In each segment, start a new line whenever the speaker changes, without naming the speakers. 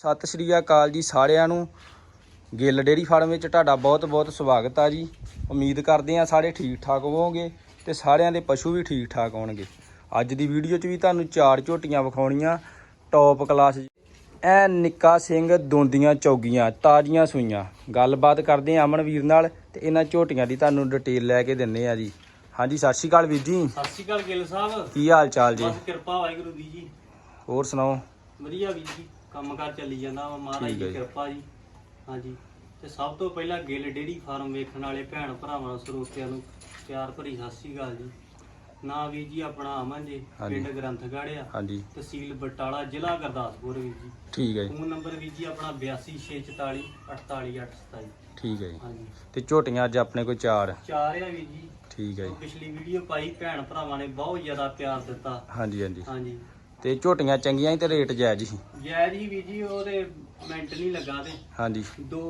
ਸਤਿ ਸ਼੍ਰੀ ਅਕਾਲ ਜੀ ਸਾਰਿਆਂ ਨੂੰ। ਗਿੱਲ ਡੇਰੀ ਫਾਰਮ ਵਿੱਚ ਤੁਹਾਡਾ ਬਹੁਤ-ਬਹੁਤ ਸਵਾਗਤ ਆ ਜੀ। ਉਮੀਦ ਕਰਦੇ ਆ ਸਾਰੇ ਠੀਕ ਠਾਕ ਹੋਵੋਗੇ ਤੇ ਸਾਰਿਆਂ ਦੇ ਪਸ਼ੂ ਵੀ ਠੀਕ ਠਾਕ ਹੋਣਗੇ। ਅੱਜ ਦੀ ਵੀਡੀਓ 'ਚ ਵੀ ਤੁਹਾਨੂੰ ਚਾਰ ਝੋਟੀਆਂ ਵਿਖਾਉਣੀਆਂ। ਟੌਪ ਕਲਾਸ ਐ ਨਿੱਕਾ ਸਿੰਘ ਦੋਂਦੀਆਂ ਚੌਗੀਆਂ ਤਾਜ਼ੀਆਂ ਸੂਈਆਂ। ਗੱਲਬਾਤ ਕਰਦੇ ਆ ਅਮਨ ਵੀਰ ਨਾਲ ਤੇ ਇਹਨਾਂ ਝੋਟੀਆਂ ਦੀ ਤੁਹਾਨੂੰ ਡਿਟੇਲ ਲੈ ਕੇ ਦਿੰਨੇ ਆ ਜੀ। ਹਾਂਜੀ ਸਤਿ ਸ਼੍ਰੀ ਅਕਾਲ ਵੀਰ ਜੀ।
ਸਤਿ ਸ਼੍ਰੀ ਅਕਾਲ ਗਿੱਲ ਸਾਹਿਬ।
ਕੀ ਹਾਲ ਚਾਲ ਜੀ?
ਬਸ ਕਿਰਪਾ ਵਾਹਿਗੁਰੂ ਦੀ ਜੀ।
ਹੋਰ ਸੁਣਾਓ?
ਵਧੀਆ ਵੀਰ ਜੀ। ਕੰਮਕਾਰ ਚੱਲੀ ਜਾਂਦਾ ਵਾ ਮਹਾਰਾਜ
ਠੀਕ ਹੈ
ਦੀ
ਜੀ।
ਕਿਰਪਾ ਜੀ। ਹਾਂਜੀ। ਤੇ ਸਭ ਤੋਂ ਪਹਿਲਾਂ ਗਿੱਲ ਡੇਰੀ ਫਾਰਮ ਵੇਖਣ ਵਾਲੇ ਭੈਣ ਭਰਾਵਾਂ ਨੂੰ ਸਰੋਤਿਆਂ ਨੂੰ ਪਿਆਰ ਭਰੀ ਸਤਿ ਸ਼੍ਰੀ ਅਕਾਲ ਜੀ। ਨਾ ਵੀਰ ਜੀ ਆਪਣਾ ਅਮਨ ਜੀ
ਹਾਂਜੀ।
ਪਿੰਡ ਗ੍ਰੰਥਗੜ੍ਹ ਆ।
ਹਾਂਜੀ।
ਤਹਿਸੀਲ ਬਟਾਲਾ ਜ਼ਿਲ੍ਹਾ ਗੁਰਦਾਸਪੁਰ ਵੀਰ ਜੀ।
ਠੀਕ ਹੈ ਜੀ।
ਫੋਨ ਨੰਬਰ ਵੀਰ ਜੀ ਆਪਣਾ 8264 48827
ਠੀਕ ਹੈ ਜੀ।
ਹਾਂਜੀ।
ਤੇ ਝੋਟੀਆਂ ਅੱਜ ਆਪਣੇ ਕੋਲ ਚਾਰ
ਚਾਰ ਆ ਵੀਰ ਜੀ।
ਠੀਕ ਹੈ ਜੀ।
ਪਿਛਲੀ ਵੀਡੀਓ ਪਾਈ ਭੈਣ ਭਰਾਵਾਂ ਨੇ ਬਹੁਤ ਜ਼ਿਆਦਾ ਪਿਆਰ ਦਿੱਤਾ।
ਹਾਂਜੀ ਹਾਂਜੀ।
ਹਾਂਜੀ।
ਤੇ ਝੋਟੀਆਂ ਚੰਗੀਆਂ ਸੀ ਤੇ ਰੇਟ ਜਾਇਜ਼ ਸੀ
ਜੈ ਜੀ ਵੀ ਜੀ ਉਹਦੇ ਮਿੰਟ ਨਹੀਂ ਲੱਗਾ ਤੇ।
ਹਾਂਜੀ।
ਦੋ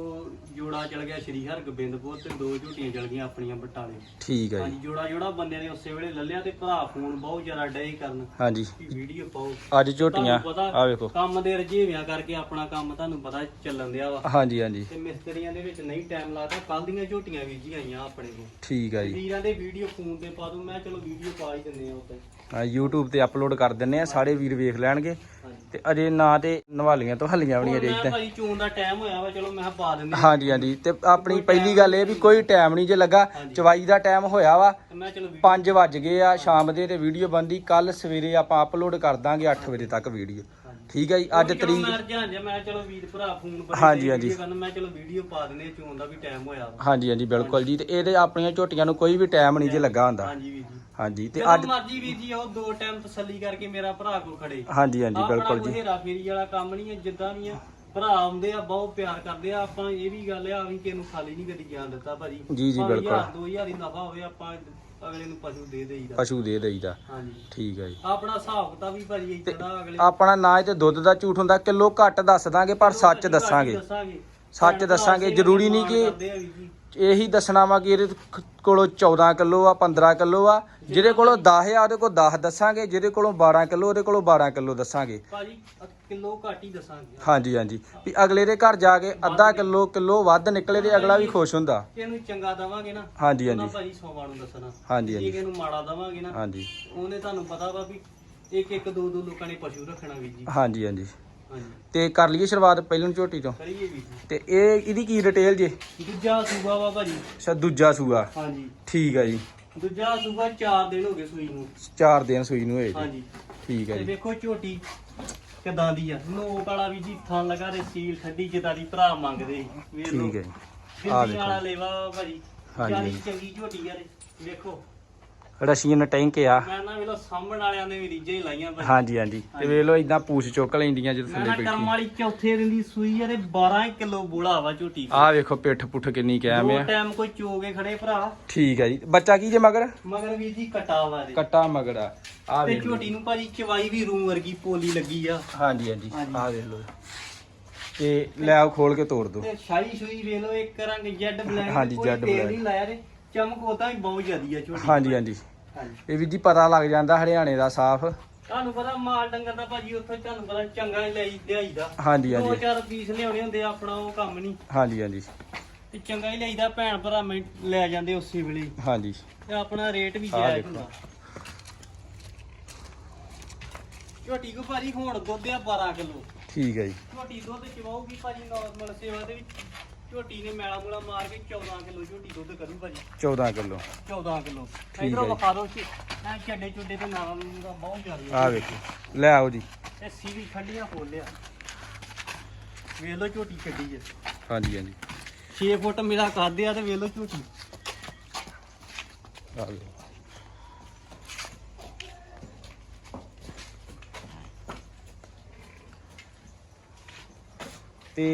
ਜੋੜਾ ਚਲ ਗਿਆ ਸ਼੍ਰੀ ਹਰਗੋਬਿੰਦਪੁਰ ਤੇ ਦੋ ਝੂਟੀਆਂ ਚਲ ਗਈਆਂ ਆਪਣੀਆਂ ਬਟਾਲੇ।
ਠੀਕ ਹੈ
ਹਾਂਜੀ
ਜੀ
ਜੋੜਾ ਜੋੜਾ ਬੰਦੇ ਨੇ ਉਸੇ ਵੇਲੇ ਲੱਲਿਆ ਤੇ ਭਰਾ ਫੋਨ ਬਹੁਤ ਜ਼ਿਆਦਾ ਡੇ ਕਰਨ
ਹਾਂਜੀ।
ਵੀਡੀਓ ਪਾਓ।
ਅੱਜ ਝੋਟੀਆਂ
ਤੁਹਾਨੂੰ ਪਤਾ
ਆ ਵੇਖੋ।
ਕੰਮ ਦੇ ਰਜੀਵਿਆਂ ਕਰਕੇ ਆਪਣਾ ਕੰਮ ਤੁਹਾਨੂੰ ਪਤਾ ਚੱਲਣ ਦਿਆ ਵਾ।
ਹਾਂਜੀ ਹਾਂਜੀ।
ਤੇ ਮਿਸਤਰੀਆਂ ਦੇ ਵਿੱਚ ਨਹੀਂ ਟਾਈਮ ਲੱਗਦਾ। ਕੱਲ ਦੀਆਂ ਝੂਟੀਆਂ ਵੀ ਜੀ ਆਈਆਂ ਆਪਣੇ ਕੋਲ।
ਠੀਕ ਹੈ ਜੀ।
ਵੀਰਾਂ ਦੇ ਵੀਡੀਓ ਫੋਨ ਤੇ ਪਾ ਦੂੰ। ਮੈਂ ਚਲੋ ਵੀਡੀਓ ਪਾ ਹੀ ਦਿੰਦੇ ਆ ਉੱਤੇ
ਹਾਂ YouTube ਤੇ ਅਪਲੋਡ ਕਰ ਦਿੰਨੇ ਆ। ਸਾਰੇ ਵੀਰ ਵੇਖ ਲੈਣਗੇ। ਤੇ ਅਜੇ ਨਾ ਤੇ ਨਵਾਲੀਆਂ ਤੋਂ ਹੱਲੀਆਂ ਵੀ ਨਹੀਂ ਅਜੇ
ਹੁਣ ਮੈਂ
ਇੱਦਾਂ।
ਭਾਈ ਚੋਣ ਦਾ ਟਾਈਮ ਹੋਇਆ ਵਾ ਚਲੋ ਮੈਂ ਕਿਹਾ ਪਾ ਦਿੰਦੇ
ਹਾਂਜੀ ਹਾਂਜੀ। ਤੇ ਆਪਣੀ ਪਹਿਲੀ ਗੱਲ ਇਹ ਵੀ ਕੋਈ ਟਾਈਮ ਨਹੀਂ ਜੇ ਲੱਗਾ। ਚਵਾਈ ਦਾ ਟਾਈਮ ਹੋਇਆ ਵਾ।
ਤੇ ਮੈਂ ਚਲੋ ਵੀਡੀਓ
5 ਵੱਜ ਗਏ ਆ ਸ਼ਾਮ ਦੇ ਤੇ ਵੀਡੀਓ ਬੰਦੀ ਕੱਲ ਸਵੇਰੇ ਆਪਾਂ ਅਪਲੋਡ ਕਰ ਦਾਂਗੇ 8 ਵਜੇ ਤੱਕ ਵੀਡੀਓ। ਠੀਕ ਹੈ ਜੀ ਅੱਜ
ਚਲੋ
ਤਰੀਕ
ਮੈਂ ਰਜਾਨ ਜੇ ਮੈਂ ਚਲੋ ਵੀਰ ਭਰਾ ਫੋਨ ਪਰ
ਹਾਂਜੀ, ਹਾਂਜੀ।
ਮੈਂ ਚਲੋ ਵੀਡੀਓ ਪਾ ਦਿੰਦੇ ਚੋਣ ਦਾ ਵੀ ਟਾਈਮ ਹੋਇਆ ਵਾ।
ਹਾਂਜੀ ਹਾਂਜੀ ਬਿਲਕੁਲ ਜੀ। ਤੇ ਇਹਦੇ ਆਪਣੀਆਂ ਝੋਟੀਆਂ ਨੂੰ ਕੋਈ ਵੀ ਟਾਈਮ ਨਹੀਂ ਜੇ ਲੱਗਾ ਹੁੰਦਾ।
ਹਾਂਜੀ ਵੀਰ ਜੀ।
ਹਾਂਜੀ ਤੇ ਅੱਜ
ਮਰਜ਼ੀ ਵੀਰ ਜੀ ਉਹ ਦੋ ਟਾਈਮ ਤਸੱਲੀ ਕਰਕੇ ਮੇਰਾ ਭਰਾ ਕੋਲ ਖੜੇ।
ਹਾਂਜੀ ਹਾਂਜੀ ਬਿਲਕੁਲ ਜੀ।
ਹੇਰਾ ਫੇਰੀ ਵਾਲਾ ਕੰਮ ਨਹੀਂ ਹੈ ਜਿੱਦਾਂ ਵੀ ਆ ਭਰਾ ਆਉਂਦੇ ਆ ਬਹੁਤ ਪਿਆਰ ਕਰਦੇ ਆ। ਆਪਾਂ ਇਹ ਵੀ ਗੱਲ ਆ ਵੀ ਕਿਸੇ ਨੂੰ ਖਾਲੀ ਨਹੀਂ ਕਦੀ ਜਾਣ ਦਿੱਤਾ ਭਾਜੀ।
ਜੀ, ਜੀ, ਬਿਲਕੁਲ।
ਹਜ਼ਾਰ, ਦੋ ਹਜ਼ਾਰ ਦੀ ਨਫਾ ਹੋਵੇ ਆਪਾਂ ਅਗਲੇ ਨੂੰ ਪਸ਼ੂ ਦੇ ਦੇਈਦਾ।
ਪਸ਼ੂ ਦੇ ਦੇਈਦਾ।
ਹਾਂਜੀ।
ਠੀਕ ਹੈ ਜੀ।
ਆਪਣਾ ਹਿਸਾਬ ਕਿਤਾਬ ਵੀ ਭਾਜੀ ਇਦਾਂ ਅਗਲੇ
ਆਪਣਾ ਨਾ ਤੇ ਦੁੱਧ ਦਾ ਝੂਠ ਹੁੰਦਾ ਕਿਲੋ ਘੱਟ ਦੱਸ ਦਾਂਗੇ ਪਰ ਸੱਚ ਦੱਸਾਂਗੇ। ਸੱਚ ਦੱਸਾਂਗੇ, ਜ਼ਰੂਰੀ ਨਹੀਂ ਕਿ-। ਇਹੀ ਦੱਸਣਾ ਵਾ ਕਿ ਇਹਦੇ ਕੋਲੋਂ 14 ਕਿਲੋ ਆ 15 ਕਿਲੋ ਆ। ਜਿਹਦੇ ਕੋਲੋਂ 10 ਆ ਉਹਦੇ ਕੋਲ 10 ਦੱਸਾਂਗੇ। ਜਿਹਦੇ ਕੋਲੋਂ 12 ਕਿਲੋ ਉਹਦੇ ਕੋਲੋਂ 12 ਕਿਲੋ ਦੱਸਾਂਗੇ।
ਭਾਜੀ ਕਿਲੋ ਘੱਟ ਹੀ ਦੱਸਾਂਗੇ।
ਹਾਂਜੀ ਹਾਂਜੀ। ਵੀ ਅਗਲੇ ਦੇ ਘਰ ਜਾ ਕੇ ਅੱਧਾ ਕਿਲੋ ਕਿਲੋ ਵੱਧ ਨਿਕਲੇ ਤੇ ਅਗਲਾ ਵੀ ਖੁਸ਼ ਹੁੰਦਾ।
ਇਹਨੂੰ ਚੰਗਾ ਦਵਾਂਗੇ ਨਾ
ਹਾਂਜੀ ਹਾਂਜੀ।
ਭਾਜੀ ਸੋਮਾਂ ਨੂੰ ਦੱਸਣਾ।
ਹਾਂਜੀ ਹਾਂਜੀ।
ਇਹਨੂੰ ਮਾੜਾ ਦਵਾਂਗੇ ਨਾ
ਹਾਂਜੀ।
ਉਹਨੇ ਤੁਹਾਨੂੰ ਪਤਾ ਵਾ ਵੀ ਇੱਕ ਇੱਕ ਦੋ ਦੋ ਲੋਕਾਂ ਨੇ ਪਸ਼ੂ ਰੱਖਣਾ ਵੀ ਜੀ।
ਹਾਂਜੀ ਹਾਂਜੀ
ਹਾਂਜੀ।
ਤੇ ਕਰ ਲਈਏ ਸ਼ੁਰੂਆਤ ਪਹਿਲਾਂ ਝੋਟੀ ਤੋਂ
ਕਰੀਏ ਵੀ ਜੀ।
ਤੇ ਇਹ ਇਹਦੀ ਕੀ ਡਿਟੇਲ ਜੇ?
ਦੂਜਾ ਸੂਬਾ ਵਾ ਭਾਜੀ।
ਅੱਛਾ ਦੂਜਾ ਸੂਆ।
ਹਾਂਜੀ।
ਠੀਕ ਹੈ ਜੀ।
ਦੂਜਾ ਸੂਬਾ 4 ਦਿਨ ਹੋ ਗਏ ਸੂਈ ਨੂੰ।
4 ਦਿਨ ਸੂਈ ਨੂੰ ਹੋਏ ਜੀ।
ਹਾਂਜੀ।
ਠੀਕ ਹੈ
ਤੇ
ਜੀ
ਵੇਖੋ ਝੋਟੀ ਕਿਦਾਂ ਦੀ ਆ। ਨੋਕ ਵਾਲਾ ਵੀ ਜੀ ਥਣ ਲਗਾ ਤੇ ਸੀਲ ਠੱਡੀ ਜਿੱਦਾਂ ਦੀ ਭਰਾ ਮੰਗਦੇ। ਵੇਖ ਲਓ।
ਠੀਕ ਹੈ ਜੀ।
ਫਿਰਦੀ
ਵੇਖੋ।
ਵਾਲਾ ਲੇਵਾ ਵਾ ਭਾਜੀ।
ਹਾਂਜੀ,
ਚਾਲੀ
ਹਾਂਜੀ।
ਚੰਗੀ ਝੋਟੀ ਯਾਰ ਵੇਖੋ।
ਰਸ਼ੀਨ ਟੈਂਕ ਆ।
ਮੈਂ ਨਾ ਵੇਲੋ ਸਾਂਭਣ ਵਾਲਿਆਂ ਨੇ ਵੀ ਰੀਝਾਂ ਹੀ ਲਾਈਆਂ ਭਾਜੀ
ਹਾਂਜੀ ਹਾਂਜੀ। ਤੇ ਵੇਖ ਲਓ ਇਦਾਂ ਪੂਛ ਚੁੱਕ ਲੈਂਦੀਆਂ ਜਦੋਂ
ਮੈਂ
ਥੱਲੇ
ਨਾ
ਬੈਠੀ
ਕਰਮ ਵਾਲੀ ਚੌਥੇ ਦਿਨ ਦੀ ਸੂਈ ਯਾਰ ਇਹ 12 ਕਿਲੋ ਬੋਲਾ ਵਾ ਝੋਟੀ ਦੀ।
ਆਹ ਵੇਖੋ ਪਿੱਠ ਪੁੱਠ ਕਿੰਨੀ ਕਾਇਮ
ਦੋ
ਆ।
ਟਾਈਮ ਕੋਈ ਚੋਗੇ ਖੜੇ ਭਰਾ।
ਠੀਕ ਹੈ ਜੀ। ਬੱਚਾ ਕੀ ਜੇ ਮਗਰ?
ਮਗਰ ਵੀਰ ਜੀ ਕਟਾ ਵਾ ਦੇ
ਕੱਟਾ ਮਗਰ ਆ। ਆਹ
ਤੇ
ਵੇਖ ਲਓ।
ਝੋਟੀ ਨੂੰ ਭਾਜੀ ਚਵਾਈ ਵੀ ਰੂਮ ਵਰਗੀ ਪੋਲੀ ਲੱਗੀ ਆ।
ਹਾਂਜੀ ਹਾਂਜੀ।
ਹਾਂਜੀ।
ਆਹ ਵੇਖ ਲਓ। ਤੇ ਲੈ ਆਓ ਖੋਲ ਕੇ ਤੋੜ ਦਿਓ
ਤੇ ਸ਼ਾਈ ਸ਼ੂਈ ਵੇਖ ਲਓ ਇੱਕ ਰੰਗ ਜੈਡ ਬਲੈਕ
ਹਾਂਜੀ, ਜੈਡ black।
ਨਹੀਂ ਲਾਇਆ ਤੇ ਚਮਕ ਉਹਦਾ ਵੀ ਬਹੁਤ ਜ਼ਿਆਦੀ ਆ ਝੋਟੀ
ਹਾਂਜੀ ਹਾਂਜੀ।
ਹਾਂਜੀ।
ਇਹ ਵੀ ਜੀ ਪਤਾ ਲੱਗ ਜਾਂਦਾ ਹਰਿਆਣੇ ਦਾ ਸਾਫ਼।
ਤੁਹਾਨੂੰ ਪਤਾ ਮਾਲ ਡੰਗਰ ਦਾ ਭਾਜੀ ਉੱਥੇ ਤੁਹਾਨੂੰ ਪਤਾ ਚੰਗਾ ਹੀ ਲਈ ਲਿਆਈਦਾ।
ਹਾਂਜੀ
ਦੋ
ਹਾਂਜੀ
ਚਾਰ ਪੀਸ ਲਿਆਉਣੇ ਹੁੰਦੇ ਆ, ਆਪਣਾ ਉਹ ਕੰਮ ਨਹੀਂ।
ਹਾਂਜੀ ਹਾਂਜੀ।
ਤੇ ਚੰਗਾ ਹੀ ਲਈਦਾ ਭੈਣ ਭਰਾ ਮੈਂ ਲੈ ਜਾਂਦੇ ਉਸੇ ਵੇਲੇ। ਹੀ।
ਹਾਂਜੀ।
ਤੇ ਆਪਣਾ ਰੇਟ ਵੀ
ਆਹ
ਜਾਇਜ਼
ਦੇਖੋ।
ਹੁੰਦਾ। ਝੋਟੀ ਕੋ ਭਾਜੀ ਹੁਣ ਦੁੱਧ ਆ 12 ਕਿਲੋ।
ਠੀਕ ਹੈ ਜੀ।
ਝੋਟੀ ਦੁੱਧ ਚਵਾਉਗੀ ਭਾਜੀ ਨਾਰਮਲ ਸੇਵਾ ਦੇ ਵਿੱਚ। ਝੋਟੀ ਨੇ ਮੈਲਾ ਮੂਲਾ ਮਾਰ ਕੇ 14 ਕਿਲੋ ਝੋਟੀ ਦੁੱਧ ਕਰੂ ਭਾਜੀ।
14 ਕਿਲੋ।
14 ਕਿਲੋ।
ਠੀਕ
ਇਧਰੋਂ
ਹੈ ਜੀ।
ਵਿਖਾ ਦੋ ਐ ਚੱਡੇ ਚੁੱਡੇ ਤੇ ਨਾਲ ਦਾ ਬਹੁਤ ਜ਼ਿਆਦਾ
ਆਹ ਵੇਖੋ। ਲੈ ਆਓ ਜੀ।
ਤੇ ਸੀਵੀ ਖੰਡੀਆਂ ਖੋਲਿਆ ਵੇਖ ਲਓ ਝੋਟੀ ਛੱਡੀ ਹੈ।
ਹਾਂਜੀ ਹਾਂਜੀ।
6 ਫੁੱਟ ਮੇਰਾ ਕੱਦ ਆ ਤੇ ਵੇਖ ਲਓ ਝੋਟੀ।
ਆਹ ਵੇਖੋ। ਤੇ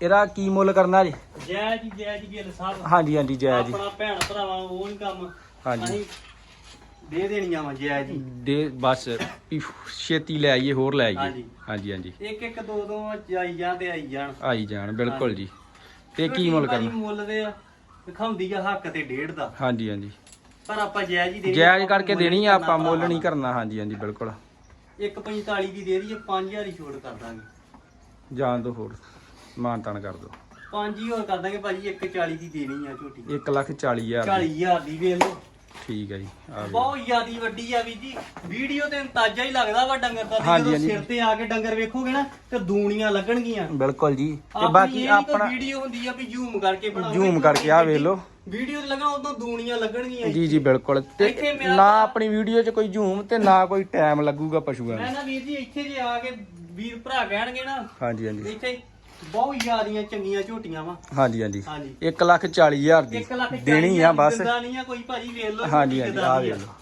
ਇਹਦਾ ਕੀ ਮੁੱਲ ਕਰਨਾ ਜੀ?
ਜੈ ਜੀ ਜੈ ਜੀ ਗਿੱਲ ਸਾਹਿਬ।
ਹਾਂਜੀ ਹਾਂਜੀ ਜੈ ਜੀ
ਆਪਣਾ ਭੈਣ ਭਰਾਵਾਂ ਨੂੰ ਉਹ ਨੀ ਕੰਮ।
ਹਾਂਜੀ।
ਅਸੀਂ ਦੇ ਦੇਣੀਆਂ ਵਾ ਜੈ ਜੀ
ਦੇ ਬਸ ਵੀ ਛੇਤੀ ਲੈ ਆਈਏ ਹੋਰ ਲੈ ਆਈਏ।
ਹਾਂਜੀ।
ਹਾਂਜੀ ਹਾਂਜੀ।
ਇੱਕ ਇੱਕ ਦੋ ਦੋ ਆਈ ਜਾਣ ਤੇ ਆਈ ਜਾਣ।
ਆਈ ਜਾਣ ਬਿਲਕੁਲ ਜੀ। ਤੇ ਕੀ ਮੁੱਲ
ਭਾਜੀ
ਕਰਨਾ?
ਮੁੱਲ ਦੇ ਆ ਆ ਹੱਕ ਤੇ ਡੇਢ ਦਾ।
ਹਾਂਜੀ ਹਾਂਜੀ।
ਪਰ ਆਪਾਂ ਜੈ ਜੀ ਦੇ
ਜਾਇਜ਼ ਕਰਕੇ ਦੇਣੀ ਆ ਆਪਾਂ ਮੁੱਲ ਨਹੀਂ ਕਰਨਾ। ਹਾਂਜੀ ਹਾਂਜੀ ਬਿਲਕੁਲ।
ਇੱਕ 45 ਦੀ ਦੇ ਦਈਏ 5000 ਹੀ ਛੋੜ ਕਰ ਦਾਂਗੇ।
ਜਾਣ ਦੋ ਹੋਰ ਮਾਨ ਤਾਨ ਕਰ ਦੋ।
ਪੰਜ ਹੀ ਹੋਰ ਕਰ ਦਾਂਗੇ ਭਾਜੀ 140 ਦੀ ਦੇਣੀ ਆ ਝੋਟੀ।
1 ਲੱਖ 40 ਹਜ਼ਾਰ
40000 ਦੀ ਵੇਖ ਲਓ।
ਠੀਕ ਹੈ ਜੀ ਆ ਵੇਖੋ।
ਬਹੁਤ ਜ਼ਿਆਦੀ ਵੱਡੀ ਆ ਵੀ ਜੀ। ਵੀਡੀਓ ਤੇ ਅੰਦਾਜ਼ਾ ਹੀ ਲੱਗਦਾ ਵਾ ਡੰਗਰ ਦਾ ਤੇ
ਹਾਂਜੀ,
ਜਦੋਂ
ਹਾਂਜੀ।
ਸਿਰ ਤੇ ਆ ਕੇ ਡੰਗਰ ਵੇਖੋਗੇ ਨਾ ਤੇ ਦੂਣੀਆਂ ਲੱਗਣਗੀਆਂ।
ਬਿਲਕੁਲ ਜੀ। ਤੇ
ਆਪਣੀ
ਬਾਕੀ
ਵੀਡੀਓ ਹੁੰਦੀ ਆ ਵੀ ਜ਼ੂਮ ਕਰਕੇ ਬਣਾਓ।
ਜ਼ੂਮ ਕਰਕੇ ਆ ਵੇਖ ਲਓ।
ਵੀਡੀਓ ਤੇ ਲਗਾ ਉਦੋਂ ਦੂਣੀਆਂ ਲੱਗਣਗੀਆਂ
ਜੀ ਜੀ। ਬਿਲਕੁਲ। ਤੇ
ਇੱਥੇ ਮੇਰਾ
ਨਾ
ਭਰਾ-
ਆਪਣੀ ਵੀਡੀਓ 'ਚ ਕੋਈ ਜ਼ੂਮ ਤੇ ਨਾ ਕੋਈ ਟਾਈਮ ਲੱਗੂਗਾ ਪਸ਼ੂਆਂ
ਮੈਂ
ਨੂੰ
ਨਾ ਵੀਰ ਜੀ ਇੱਥੇ ਜੇ ਆ ਕੇ ਵੀਰ ਭਰਾ ਕਹਿਣਗੇ ਨਾ
ਹਾਂਜੀ ਹਾਂਜੀ।
ਇੱਥੇ ਬਹੁਤ ਜ਼ਿਆਦੀਆਂ ਚੰਗੀਆਂ ਝੋਟੀਆਂ ਵਾ।
ਹਾਂਜੀ ਹਾਂਜੀ।
ਹਾਂਜੀ।
1 ਲੱਖ 40 ਹਜ਼ਾਰ ਦੀ।
1 ਲੱਖ
ਦੇਣੀ ਆ ਬਸ।
ਦਿੰਦਾ ਨਹੀਂ ਆ ਕੋਈ ਭਾਜੀ ਵੇਖ ਲਓ
ਹਾਂਜੀ ਹਾਂਜੀ ਆ ਵੇਖ ਲਓ।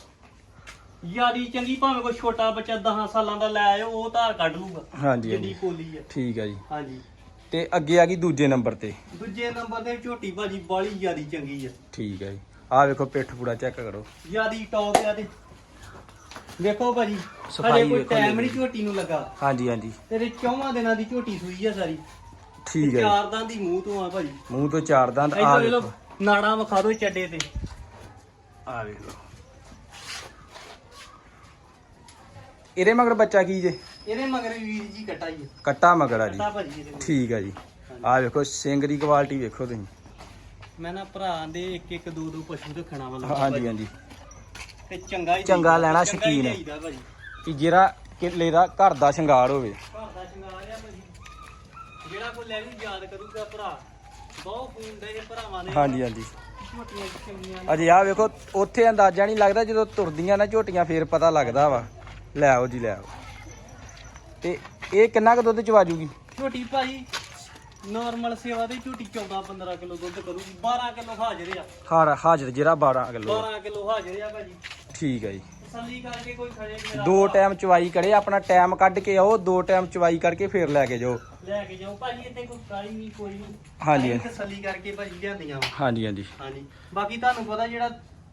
ਯਾਰੀ ਚੰਗੀ ਭਾਵੇਂ ਕੋਈ ਛੋਟਾ ਬੱਚਾ 10 ਸਾਲਾਂ ਦਾ ਲੈ ਆਇਓ ਉਹ ਧਾਰ ਕੱਢ ਲੂਗਾ
ਹਾਂਜੀ
ਜਿੰਨੀ
ਹਾਂਜੀ।
ਪੋਲੀ ਆ।
ਠੀਕ ਹੈ ਜੀ।
ਹਾਂਜੀ।
ਤੇ ਅੱਗੇ ਆ ਗਈ ਦੂਜੇ ਨੰਬਰ ਤੇ।
ਦੂਜੇ ਨੰਬਰ ਤੇ ਝੋਟੀ ਭਾਜੀ ਬਾਲੀ ਜਿਆਦੀ ਚੰਗੀ ਆ।
ਠੀਕ ਹੈ ਜੀ। ਆ ਵੇਖੋ ਪਿੱਠ ਪੂੜਾ ਚੈੱਕ ਕਰੋ।
ਜਿਆਦੀ ਟੌਪ ਆ ਤੇ। ਵੇਖੋ ਭਾਜੀ
ਸਫ਼ਾਈ
ਕੋਈ ਟਾਈਮ। ਨਹੀਂ ਝੋਟੀ ਨੂੰ ਲੱਗਾ।
ਹਾਂਜੀ ਹਾਂਜੀ।
ਤੇਰੇ ਚੌਵਾਂ ਦਿਨਾਂ ਦੀ ਝੋਟੀ ਸੂਈ ਆ ਸਾਰੀ।
ਠੀਕ ਹੈ ਜੀ।
ਚਾਰ ਦਾਂ ਦੀ ਮੂੰਹ ਤੋਂ ਆ ਭਾਜੀ।
ਮੂੰਹ ਤੋਂ ਚਾਰ ਦੰਦ ਆ
ਇੱਧਰ ਵੇਖ
ਵੇਖੋ
ਲਓ ਨਾੜਾਂ ਵਿਖਾ ਦਿਓ ਚੱਡੇ ਤੇ।
ਆ ਵੇਖ ਲਓ। ਇਹਦੇ ਮਗਰ ਬੱਚਾ ਕੀ ਜੇ?
ਇਹਦੇ ਮਗਰ ਵੀ ਵੀਰ ਜੀ ਕਟਾ ਆ।
ਕੱਟਾ ਮਗਰ ਆ ਜੀ।
ਕਟਾ ਭਾਜੀ ਇਹਦੇ ਮਗਰ।
ਠੀਕ ਹੈ ਜੀ। ਆ ਵੇਖੋ ਸਿੰਘ ਦੀ ਕੁਆਲਿਟੀ ਵੇਖੋ ਤੁਸੀਂ।
ਮੈਂ ਨਾ ਭਰਾ ਦੇ ਇੱਕ ਇੱਕ ਦੋ ਦੋ ਪਸ਼ੂ ਰੱਖਣਾ ਵਾ
ਹਾਂਜੀ ਹਾਂਜੀ।
ਤੇ ਚੰਗਾ ਹੀ
ਚੰਗਾ ਲੈਣਾ
ਹੀ
ਸ਼ੌਕੀਨ। ਹੈ।
ਭਾਜੀ।
ਕਿ ਜਿਹੜਾ ਕਿਲੇ ਦਾ ਘਰ ਦਾ ਸ਼ਿੰਗਾਰ ਹੋਵੇ।
ਘਰ ਦਾ ਸ਼ਿੰਗਾਰ ਆ ਭਾਜੀ। ਜਿਹੜਾ ਕੋਈ ਲੈ ਵੀ ਯਾਦ ਕਰੂਗਾ ਭਰਾ। ਬਹੁਤ ਫੋਨ ਦੇ ਭਰਾਵਾਂ ਨੇ
ਹਾਂਜੀ ਹਾਂਜੀ। ਅਜੇ ਆ ਵੇਖੋ ਉੱਥੇ ਅੰਦਾਜ਼ਾ ਨਹੀਂ ਲੱਗਦਾ ਜਦੋਂ ਤੁਰਦੀਆਂ ਨਾ ਝੋਟੀਆਂ ਫੇਰ ਪਤਾ ਲੱਗਦਾ ਵਾ। ਲੈ ਆਓ ਜੀ ਲੈ ਆਓ। ਤੇ ਇਹ ਕਿੰਨਾ ਕੁ ਦੁੱਧ ਚਵਾਜੂਗੀ?
ਛੋਟੀ ਭਾਜੀ ਨਾਰਮਲ ਸੇਵਾ ਦੀ ਝੋਟੀ 14 15 ਕਿਲੋ ਦੁੱਧ ਕਰੂਗੀ। 12 ਕਿਲੋ ਹਾਜ਼ਰ ਆ।
ਹਾਰ ਹਾਜ਼ਰ ਜਿਹੜਾ 12 ਕਿਲੋ।
12 ਕਿਲੋ ਹਾਜ਼ਰ ਆ ਭਾਜੀ।
ਠੀਕ ਹੈ ਜੀ।
ਤਸੱਲੀ ਕਰਕੇ ਕੋਈ ਖੜੇ ਮੇਰਾ
ਦੋ ਟਾਈਮ ਚਵਾਈ ਕਰੇ ਆਪਣਾ ਟਾਈਮ ਕੱਢ ਕੇ ਆਓ ਦੋ ਟਾਈਮ ਚਵਾਈ ਕਰਕੇ ਫੇਰ ਲੈ ਕੇ ਜਾਓ।
ਲੈ ਕੇ ਜਾਓ। ਭਾਜੀ ਇੱਥੇ ਕੋਈ ਕਾਲੀ ਨਹੀਂ ਕੋਈ ਨਹੀਂ।
ਹਾਂਜੀ,
ਅਸੀਂ ਤਸੱਲੀ ਕਰਕੇ ਭਾਜੀ ਲਿਆਂਦੀਆਂ ਵਾਂ।
ਹਾਂਜੀ ਹਾਂਜੀ।
ਹਾਂਜੀ। ਬਾਕੀ ਤੁਹਾਨੂੰ ਪਤਾ ਜਿਹੜਾ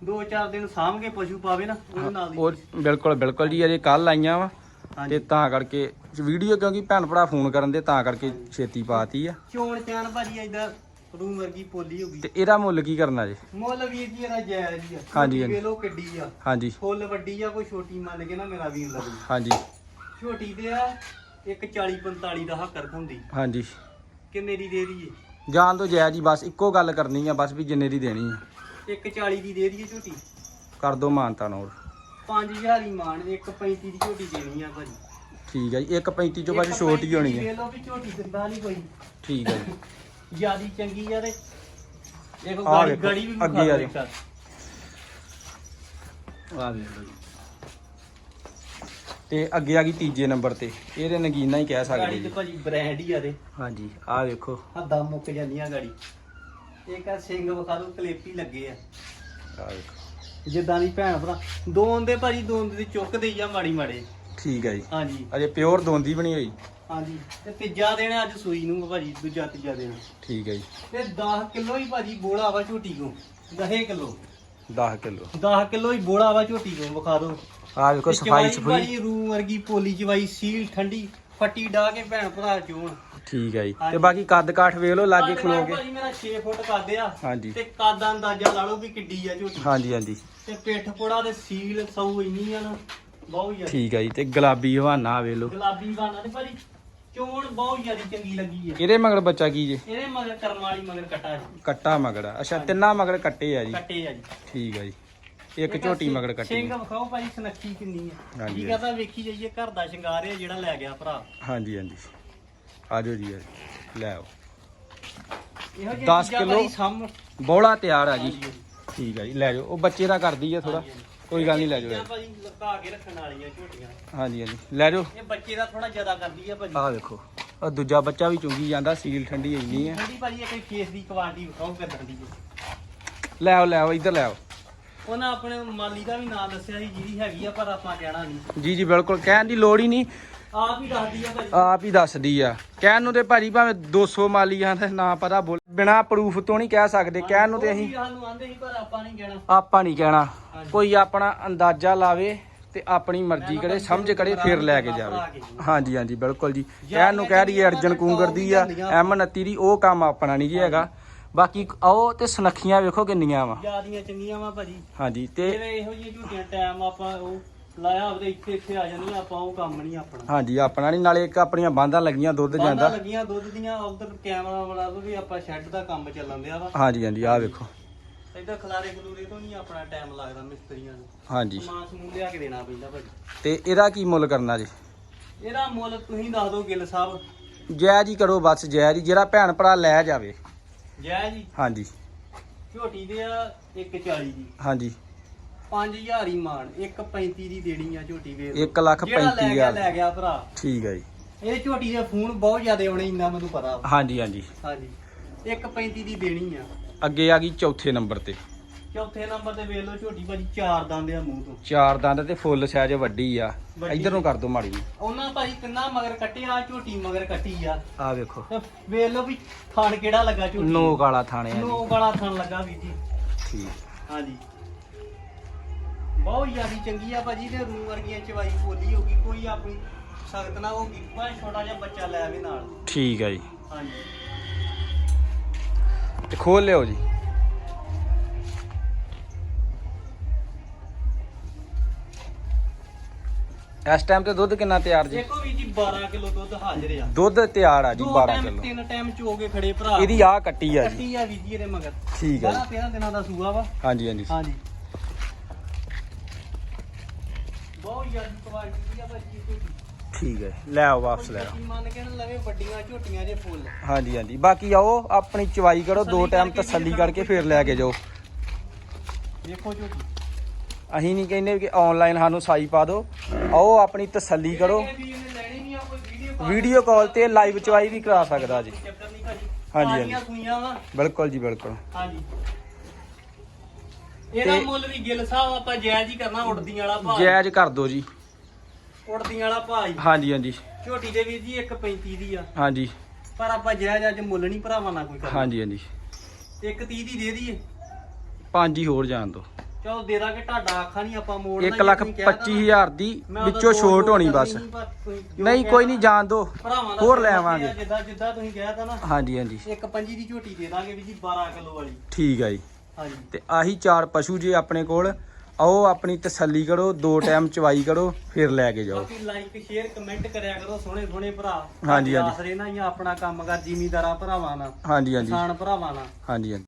2-4 ਦਿਨ ਸਾਂਭ ਕੇ ਪਸ਼ੂ ਪਾਵੇ ਨਾ ਉਹਦੇ ਨਾਲ ਦੀ
ਉਹ ਬਿਲਕੁਲ ਬਿਲਕੁਲ ਜੀ ਅਜੇ ਕੱਲ ਆਈਆਂ ਵਾ। ਤੇ
ਹਾਂਜੀ।
ਤਾਂ ਕਰਕੇ ਵੀਡੀਓ ਕਿਉਂਕਿ ਭੈਣ ਭਰਾ ਫੋਨ ਕਰਨ ਦੇ ਤਾਂ ਕਰਕੇ ਛੇਤੀ ਪਾਤੀ ਆ।
ਚੋਣ ਚਾਨ ਭਾਜੀ ਏਦਾਂ ਰੂ ਵਰਗੀ ਪੋਲੀ ਹੋ ਗਈ।
ਤੇ ਇਹਦਾ ਮੁੱਲ ਕੀ ਕਰਨਾ ਜੀ?
ਮੁੱਲ ਵੀਰ ਜੀ ਇਹਦਾ ਜਾਇਜ਼ ਹੀ ਆ।
ਹਾਂਜੀ, ਹਾਂਜੀ।
ਵੇਖ ਲਓ ਕਿੱਡੀ ਆ।
ਹਾਂਜੀ।
ਫੁੱਲ ਵੱਡੀ ਆ ਕੋਈ ਛੋਟੀ ਮੰਨ ਕੇ ਨਾ ਮੇਰਾ ਵੀਰ ਲੱਗੀ
ਹਾਂਜੀ।
ਛੋਟੀ ਤੇ ਆ ਇੱਕ 40 45 ਦਾ ਹੱਕ ਰਖੁੰਦੀ
ਹਾਂਜੀ।
ਕਿੰਨੇ ਦੀ ਦੇ ਦਈਏ?
ਜਾਣ ਤੋਂ ਜੈ ਜੀ ਬਸ ਇੱਕੋ ਗੱਲ ਕਰਨੀ ਆ ਬਸ ਵੀ ਜਿੰਨੇ ਦੀ ਦੇਣੀ ਆ।
ਇੱਕ 40 ਦੀ ਦੇ ਦਈਏ ਝੋਟੀ
ਕਰ ਦੋ ਮਾਨਤਾ ਹੋਰ
5000 ਹੀ ਮਾਨ ਇੱਕ 35 ਦੀ ਝੋਟੀ ਦੇਣੀ ਆ ਭਾਜੀ।
ਠੀਕ ਹੈ ਜੀ 1.35 ਚੋਂ
ਇੱਕ
ਛੋਟ ਹੀ
35
ਹੋਣੀ ਹੈ
ਵੇਖ ਲਓ ਵੀ ਝੋਟੀ ਦਿੰਦਾ ਨਹੀਂ ਕੋਈ।
ਠੀਕ ਹੈ ਜੀ।
ਜਿਆਦੀ ਚੰਗੀ ਆ ਤੇ ਦੇਖੋ
ਆਹ
ਗਾੜੀ
ਵੇਖੋ,
ਗਾੜੀ ਵੀ
ਅੱਗੇ ਆ
ਦਿਓ
ਆ ਜੀ। ਤੇ ਅੱਗੇ ਆ ਗਈ ਤੀਜੇ ਨੰਬਰ ਤੇ। ਇਹਦੇ ਨਗੀਨਾ ਹੀ ਕਹਿ ਸਕਦੇ
ਗਾੜੀ ਤੇ
ਜੀ
ਭਾਜੀ ਬ੍ਰਾਂਡ ਹੀ ਆ ਤੇ।
ਹਾਂਜੀ ਆ ਵੇਖੋ
ਹੱਦਾਂ ਮੁੱਕ ਜਾਂਦੀਆਂ ਗਾੜੀ। ਇੱਕ ਆ ਸਿੰਘ ਵਿਖਾ ਦੋ ਕਲੇਪੀ ਲੱਗੇ ਆ।
ਆ ਵੇਖੋ
ਜਿੱਦਾਂ ਦੀ ਭੈਣ ਭਰਾ। ਦੋਨ ਦੇ ਭਾਜੀ ਦੋਨ ਦੀ ਚੁੱਕਦੇ ਹੀ ਆ ਮਾੜੀ ਮਾੜੇ
ਠੀਕ ਹੈ ਜੀ।
ਹਾਂਜੀ।
ਅਜੇ ਪਿਓਰ ਦੋਂਦੀ ਬਣੀ ਹੋਈ।
ਹਾਂਜੀ। ਤੇ ਤੀਜਾ ਅੱਜ ਸੂਈ ਨੂੰ ਭਾਜੀ ਦੂਜਾ ਤੀਜਾ ਦਿਨ।
ਠੀਕ ਹੈ ਜੀ।
ਤੇ 10 ਕਿਲੋ ਹੀ ਭਾਜੀ ਬੋਲਾ ਵਾ ਝੋਟੀ ਕੋ 10 ਕਿਲੋ।
10 ਕਿਲੋ।
10 ਕਿਲੋ ਹੀ ਬੋਲਾ ਵਾ ਝੋਟੀ ਕੋ ਵਿਖਾ ਦੋ
ਆ ਵੇਖੋ
ਤੇ
ਸਫ਼ਾਈ
ਚਵਾਈ
ਸਫ਼ਾਈ।
ਭਾਜੀ ਰੂ ਵਰਗੀ ਪੋਲੀ ਚਵਾਈ ਸੀਲ ਠੰਡੀ ਫੱਟੀ ਡਾ ਕੇ ਭੈਣ ਭਰਾ ਚੋਣ
ਠੀਕ ਹੈ ਜੀ। ਤੇ
ਹਾਂਜੀ।
ਬਾਕੀ ਕੱਦ ਕਾਠ ਵੇਖ ਲਓ ਲਾਗੇ
ਕੱਦ
ਖਲੋ ਕੇ।
ਭਾਜੀ ਮੇਰਾ 6 ਫੁੱਟ ਕੱਦ ਆ।
ਹਾਂਜੀ।
ਤੇ ਕੱਦ ਦਾ ਅੰਦਾਜ਼ਾ ਲਾ ਲਓ ਵੀ ਕਿੱਡੀ ਆ ਝੋਟੀ।
ਹਾਂਜੀ ਹਾਂਜੀ।
ਤੇ ਪਿੱਠ ਪੋੜਾ ਤੇ ਸੀਲ ਸੌ ਇੰਨੀ ਆ ਨਾ ਬਹੁਤ ਜ਼ਿਆਦਾ
ਠੀਕ ਹੈ ਜੀ ਤੇ ਗੁਲਾਬੀ ਹਵਾਨਾ ਵੇਖ ਲਓ।
ਗੁਲਾਬੀ ਬਾਣਾ ਤੇ ਭਾਜੀ ਚੋਣ ਬਹੁਤ ਜ਼ਿਆਦਾ ਚੰਗੀ ਲੱਗੀ ਹੈ
ਇਹਦੇ ਮਗਰ ਬੱਚਾ ਕੀ ਜੇ?
ਇਹਦੇ ਮਗਰ ਕਰਮ ਵਾਲੀ ਮਗਰ ਕਟਾ ਜੀ।
ਕੱਟਾ ਮਗਰ ਆ। ਅੱਛਾ ਤਿੰਨਾਂ ਮਗਰ ਕੱਟੇ ਆ ਜੀ?
ਕੱਟੇ ਆ ਜੀ।
ਠੀਕ ਹੈ ਜੀ। ਇੱਕ ਝੋਟੀ ਮਗਰ ਕੱਟੀ।
ਸਿੰਘ ਵਿਖਾਓ ਭਾਜੀ ਸਨੱਖੀ ਕਿੰਨੀ ਆ।
ਹਾਂਜੀ।
ਠੀਕ ਆ ਤਾਂ ਵੇਖੀ ਜਾਈਏ ਘਰ ਦਾ ਸ਼ਿੰਗਾਰ ਹੈ ਜਿਹੜਾ ਲੈ ਗਿਆ ਭਰਾ।
ਹਾਂਜੀ ਹਾਂਜੀ। ਆਜੋ ਜੀ ਆਜੋ। ਲੈ ਆਓ।
ਇਹੋ ਜਿਹੀ
10
ਚੀਜ਼ਾਂ
ਕਿਲੋ।
ਸਾਂਭ
ਬੋਲਾ ਤਿਆਰ ਆ ਜੀ। ਠੀਕ ਹੈ ਜੀ ਲੈ ਜਾਓ। ਉਹ ਬੱਚੇ ਦਾ ਕਰਦੀ ਆ ਥੋੜਾ
ਹਾਂਜੀ, ਹਾਂਜੀ।
ਕੋਈ ਗੱਲ ਨਹੀਂ ਲੈ
ਇਹ।
ਜਾਓ
ਭਾਜੀ ਲੁਕਾ ਕੇ ਰੱਖਣ ਵਾਲੀਆਂ ਝੋਟੀਆਂ।
ਹਾਂਜੀ ਹਾਂਜੀ। ਲੈ ਜਾਓ।
ਇਹ ਬੱਚੇ ਦਾ ਥੋੜਾ ਜ਼ਿਆਦਾ ਕਰਦੀ ਆ ਭਾਜੀ।
ਆਹ ਵੇਖੋ ਉਹ ਦੂਜਾ ਬੱਚਾ ਵੀ ਚੁੰਗੀ ਜਾਂਦਾ ਸੀਲ ਠੰਡੀ ਇੰਨੀ ਆ
ਠੰਡੀ ਭਾਜੀ ਇਹ ਕੇਸ ਦੀ ਕੁਆਲਿਟੀ ਵਿਖਾਓ ਕਿਦਾਂ ਦੀ ਹੈ।
ਲੈ ਆਓ ਲੈ ਆਓ ਇੱਧਰ ਲੈ ਆਓ।
ਉਹਨਾਂ ਆਪਣੇ ਮਾਲੀ ਦਾ ਵੀ ਨਾਂ ਦੱਸਿਆ ਸੀ ਜਿਹਦੀ ਹੈਗੀ ਆ ਪਰ ਆਪਾਂ ਕਹਿਣਾ ਨਹੀਂ।
ਜੀ ਜੀ ਬਿਲਕੁਲ। ਕਹਿਣ ਦੀ ਲੋੜ ਹੀ ਨਹੀਂ।
ਆਪ ਹੀ ਦੱਸਦੀ ਆ ਭਾਜੀ
ਆਪ ਹੀ ਦੱਸਦੀ ਆ। ਕਹਿਣ ਨੂੰ ਤੇ ਭਾਜੀ ਭਾਵੇਂ 200 ਮਾਲੀਆਂ ਦਾ ਨਾ ਪਤਾ ਬੋਲ ਬਿਨਾ ਪ੍ਰੂਫ ਤੋਂ ਨਹੀਂ ਕਹਿ ਸਕਦੇ। ਕਹਿਣ ਨੂੰ ਤੇ ਅਸੀਂ
ਵੀ ਸਾਨੂੰ ਆਂਦੇ ਸੀ ਪਰ ਆਪਾਂ ਨਹੀਂ ਕਹਿਣਾ।
ਆਪਾਂ ਨਹੀਂ ਕਹਿਣਾ।
ਹਾਂਜੀ।
ਕੋਈ ਆਪਣਾ ਅੰਦਾਜ਼ਾ ਲਾਵੇ ਤੇ ਆਪਣੀ ਮਰਜ਼ੀ ਕਰੇ ਸਮਝ ਕਰੇ ਫਿਰ ਲੈ ਕੇ ਜਾਵੇ। ਹਾਂਜੀ ਹਾਂਜੀ ਬਿਲਕੁਲ ਜੀ। ਕਹਿਣ ਨੂੰ ਕਹਿ ਰਹੀ ਹੈ ਅਰਜਨ ਕੁੰਗਰ ਦੀ ਆ ਐਮ 29 ਦੀ ਉਹ ਕੰਮ ਆਪਣਾ ਨਹੀਂ ਜੀ ਹੈਗਾ। ਬਾਕੀ ਆਓ ਤੇ ਸੁਨੱਖੀਆਂ ਵੇਖੋ ਕਿੰਨੀਆਂ ਵਾ।
ਜਿਆਦੀਆਂ ਚੰਗੀਆਂ ਵਾ ਭਾਜੀ।
ਹਾਂਜੀ ਤੇ
ਇਹੋ ਜਿਹੀਆਂ ਝੂਟੀਆਂ ਟਾਈਮ ਆਪਾਂ ਉਹ ਲਾਇਆ ਆਪਦੇ ਇੱਥੇ ਇੱਥੇ ਆ ਜਾਂਦੀਆਂ ਆਪਾਂ ਉਹ ਕੰਮ ਨਹੀਂ ਆਪਣਾ।
ਹਾਂਜੀ ਆਪਣਾ ਨਹੀਂ ਨਾਲੇ ਇੱਕ ਆਪਣੀਆਂ ਬਾਂਧਾਂ ਲੱਗੀਆਂ ਦੁੱਧ
ਬਾਂਦਾਂ
ਜਾਂਦਾ।
ਲੱਗੀਆਂ ਦੁੱਧ ਦੀਆਂ ਉਧਰ ਕੈਮਰਾ ਵਾਲਾ ਤੋਂ ਵੀ ਆਪਾਂ ਸ਼ੈੱਡ ਦਾ ਕੰਮ ਚੱਲਣ ਦਿਆ ਵਾ।
ਹਾਂਜੀ ਹਾਂਜੀ ਆਹ ਵੇਖੋ।
ਇੱਧਰ ਖਲਾਰੇ ਖਲੂਰੇ ਤੋਂ ਨਹੀਂ ਆਪਣਾ ਟਾਈਮ ਲੱਗਦਾ ਮਿਸਤਰੀਆਂ ਨੂੰ।
ਹਾਂਜੀ।
ਸਮਾਨ ਸਮੂਨ ਲਿਆ ਕੇ ਦੇਣਾ ਪੈਂਦਾ ਭਾਜੀ।
ਤੇ ਇਹਦਾ ਕੀ ਮੁੱਲ ਕਰਨਾ ਜੀ?
ਇਹਦਾ ਮੁੱਲ ਤੁਸੀਂ ਦੱਸ ਦਿਓ ਗਿੱਲ ਸਾਹਿਬ।
ਜੈ ਜੀ ਕਰੋ ਬਸ ਜੈ ਜੀ ਜਿਹੜਾ ਭੈਣ ਭਰਾ ਲੈ ਜਾਵੇ।
ਜੈ ਜੀ?
ਹਾਂਜੀ।
ਝੋਟੀ ਦੇ ਆ 140 ਦੀ।
ਹਾਂਜੀ।
5000 ਹੀ ਮਾਨ 135 ਦੀ ਦੇਣੀ ਆ ਝੋਟੀ ਵੇਚ
ਇੱਕ ਲੱਖ
ਜਿਹੜਾ ਲੈ ਗਿਆ। ਲੈ ਗਿਆ ਭਰਾ।
ਠੀਕ ਹੈ ਜੀ।
ਇਹ ਝੋਟੀ ਦੇ ਫੋਨ ਬਹੁਤ ਜ਼ਿਆਦਾ ਆਉਣੇ ਇੰਨਾ ਮੈਨੂੰ ਪਤਾ। ਵਾ।
ਹਾਂਜੀ। ਹਾਂਜੀ।
ਹਾਂਜੀ 135 ਦੀ ਦੇਣੀ ਆ।
ਅੱਗੇ ਆ ਗਈ ਚੌਥੇ ਨੰਬਰ ਤੇ।
ਚੌਥੇ ਨੰਬਰ ਤੇ ਵੇਖ ਲਓ ਝੋਟੀ ਭਾਜੀ ਚਾਰ ਦੰਦ ਆ ਮੂੰਹ ਤੋਂ।
ਚਾਰ ਦੰਦ ਤੇ ਫੁੱਲ ਸਾਈਜ਼ ਵੱਡੀ ਆ।
ਵੱਡੀ।
ਇਧਰ ਨੂੰ ਕਰ ਦੋ ਮਾੜੀ ਜੀ।
ਉਹਨਾਂ ਭਾਜੀ ਤਿੰਨਾਂ ਮਗਰ ਕੱਟਿਆ ਝੋਟੀ ਮਗਰ ਕੱਟੀ ਆ।
ਆ ਵੇਖੋ।
ਤੇ ਵੇਖ ਲਓ ਵੀ ਥਣ ਕਿਹੜਾ ਲੱਗਾ ਝੋਟੀ
ਨੋਕ ਵਾਲਾ ਥਾਣੇ ਆ ਜੀ।
ਨੋਕ ਵਾਲਾ ਥਣ ਲੱਗਾ ਵੀ ਜੀ।
ਠੀਕ।
ਹਾਂਜੀ। ਬਹੁਤ ਜ਼ਿਆਦੀ ਚੰਗੀ ਆ ਭਾਜੀ ਤੇ ਰੂ ਵਰਗੀਆਂ ਚਵਾਈ ਪੋਲੀ ਹੋਗੀ ਕੋਈ ਆਪਣੀ ਸਖਤ ਨਾ ਹੋਗੀ ਭਾਵੇਂ ਛੋਟਾ ਜਿਹਾ ਬੱਚਾ ਲੈ ਆਵੇ ਨਾਲ।
ਠੀਕ ਹੈ ਜੀ।
ਹਾਂਜੀ।
ਤੇ ਖੋਲ ਲਿਓ ਜੀ। ਇਸ ਟਾਈਮ ਤੇ ਦੁੱਧ ਕਿੰਨਾ ਤਿਆਰ ਜੀ?
ਦੇਖੋ ਵੀ ਜੀ 12 ਕਿਲੋ ਦੁੱਧ ਹਾਜ਼ਰ ਆ।
ਦੁੱਧ ਤਿਆਰ ਆ ਜੀ
ਦੋ
12
ਟਾਈਮ
ਕਿਲੋ।
ਤਿੰਨ ਟਾਈਮ ਚੋ ਕੇ ਖੜੇ ਭਰਾ।
ਇਹਦੀ ਆ ਕੱਟੀ ਆ ਜੀ।
ਕੱਟੀ ਆ ਵੀ ਜੀ ਇਹਦੇ ਮਗਰ।
ਠੀਕ ਹੈ
12 13 ਦਿਨਾਂ ਦਾ ਸੂਆ ਵਾ।
ਹਾਂਜੀ ਹਾਂਜੀ।
ਹਾਂਜੀ। ਬਹੁਤ ਜ਼ਿਆਦੀ ਕੁਆਲਿਟੀ ਦੀ ਆ ਭਾਜੀ ਇਹ ਝੋਟੀ।
ਠੀਕ ਹੈ ਲੈ ਆਓ ਵਾਪਸ ਲੈ ਆਓ।
ਮੰਨ ਕੇ ਨਾ ਲਵੇ ਵੱਡੀਆਂ ਝੋਟੀਆਂ ਜੇ ਫੁੱਲ।
ਹਾਂਜੀ ਹਾਂਜੀ। ਬਾਕੀ ਆਓ ਆਪਣੀ ਚਵਾਈ ਕਰੋ ਦੋ ਟਾਈਮ ਤਸੱਲੀ ਕਰਕੇ ਫੇਰ ਲੈ ਕੇ ਜਾਓ।
ਦੇਖੋ ਝੋਟੀ।
ਅਸੀਂ ਨਹੀਂ ਕਹਿੰਦੇ ਕਿ ਆਨਲਾਈਨ ਸਾਨੂੰ ਸਾਈ ਪਾ ਦਿਓ। ਆਓ ਆਪਣੀ ਤਸੱਲੀ ਕਰੋ।
ਜਿਹੜੇ ਵੀਰ ਨੇ ਲੈਣੀ ਨਹੀਂ ਆ ਕੋਈ ਵੀਡੀਓ ਕਾਲ
ਵੀਡੀਓ ਕਾਲ ਤੇ ਲਾਈਵ ਚਵਾਈ ਵੀ ਕਰਾ ਸਕਦਾ ਜੀ।
ਚੱਕਰ ਨਹੀਂ ਭਾਜੀ।
ਹਾਂਜੀ,
ਸੂਈਆਂ ਵਾ।
ਬਿਲਕੁਲ ਜੀ ਬਿਲਕੁਲ।
ਹਾਂਜੀ। ਇਹਦਾ
ਤੇ-
ਮੁੱਲ ਵੀ ਗਿੱਲ ਸਾਹਿਬ ਆਪਾਂ ਜਾਇਜ਼ ਹੀ ਕਰਨਾ ਉੜਦੀਆਂ ਵਾਲਾ ਭਾਅ।
ਜਾਇਜ਼ ਕਰ ਦਿਓ ਜੀ।
ਉੜਦੀਆਂ ਵਾਲਾ ਭਾਅ
ਹਾਂਜੀ ਹਾਂਜੀ।
ਝੋਟੀ ਦੇ ਵੀਰ ਜੀ 1.35 ਦੀ ਆ।
ਹਾਂਜੀ।
ਪਰ ਆਪਾਂ ਜਾਇਜ਼ ਅੱਜ ਮੁੱਲ ਨਹੀਂ ਭਰਾਵਾਂ ਨਾ ਕੋਈ ਕਰਨਾ।
ਹਾਂਜੀ ਹਾਂਜੀ।
1.30 ਦੀ ਦੇ ਦਈਏ।
ਪੰਜ ਹੀ ਹੋਰ ਜਾਣ ਦਿਓ
ਚਲੋ ਦੇ ਦਾਂਗੇ ਤੁਹਾਡਾ ਆਖਾ ਨਹੀਂ ਆਪਾਂ ਮੋੜਨਾ
1 ਲੱਖ 25000 ਦੀ ਵਿੱਚੋਂ ਛੋਟ ਹੋਣੀ ਬਸ। ਨਹੀਂ ਕੋਈ ਨਹੀਂ ਜਾਣ ਦਿਓ
ਦਾ
ਹੋਰ ਲੈ
ਆ,
ਆਵਾਂਗੇ।
ਜਿੱਦਾਂ ਜਿੱਦਾਂ ਤੁਸੀਂ ਕਿਹਾ ਤਾਂ ਨਾ
ਹਾਂਜੀ ਹਾਂਜੀ।
ਇੱਕ ਪੰਜੀ ਦੀ ਝੋਟੀ ਦੇ ਦਾਂਗੇ ਵੀ ਜੀ 12 ਕਿਲੋ ਵਾਲੀ।
ਠੀਕ ਹੈ ਜੀ।
ਹਾਂਜੀ।
ਤੇ ਆਹੀ ਚਾਰ ਪਸ਼ੂ ਜੇ ਆਪਣੇ ਕੋਲ ਆਓ ਆਪਣੀ ਤਸੱਲੀ ਕਰੋ ਦੋ ਟਾਈਮ ਚਵਾਈ ਕਰੋ ਫਿਰ ਲੈ ਕੇ ਜਾਓ।
ਬਾਕੀ ਲਾਈਕ ਸ਼ੇਅਰ ਕਮੈਂਟ ਕਰਿਆ ਕਰੋ ਸੋਹਣੇ ਸੋਹਣੇ ਭਰਾ।
ਹਾਂਜੀ, ਹਾਂਜੀ।
ਆਸਰੇ ਨਾ ਜਾਂ ਆਪਣਾ ਕੰਮ ਕਰ ਜ਼ਿਮੀਦਾਰਾਂ ਭਰਾਵਾਂ ਨਾਲ।
ਹਾਂਜੀ ਹਾਂਜੀ।
ਕਿਸਾਨ ਭਰਾਵਾਂ ਨਾਲ।
ਹਾਂਜੀ ਹਾਂਜੀ।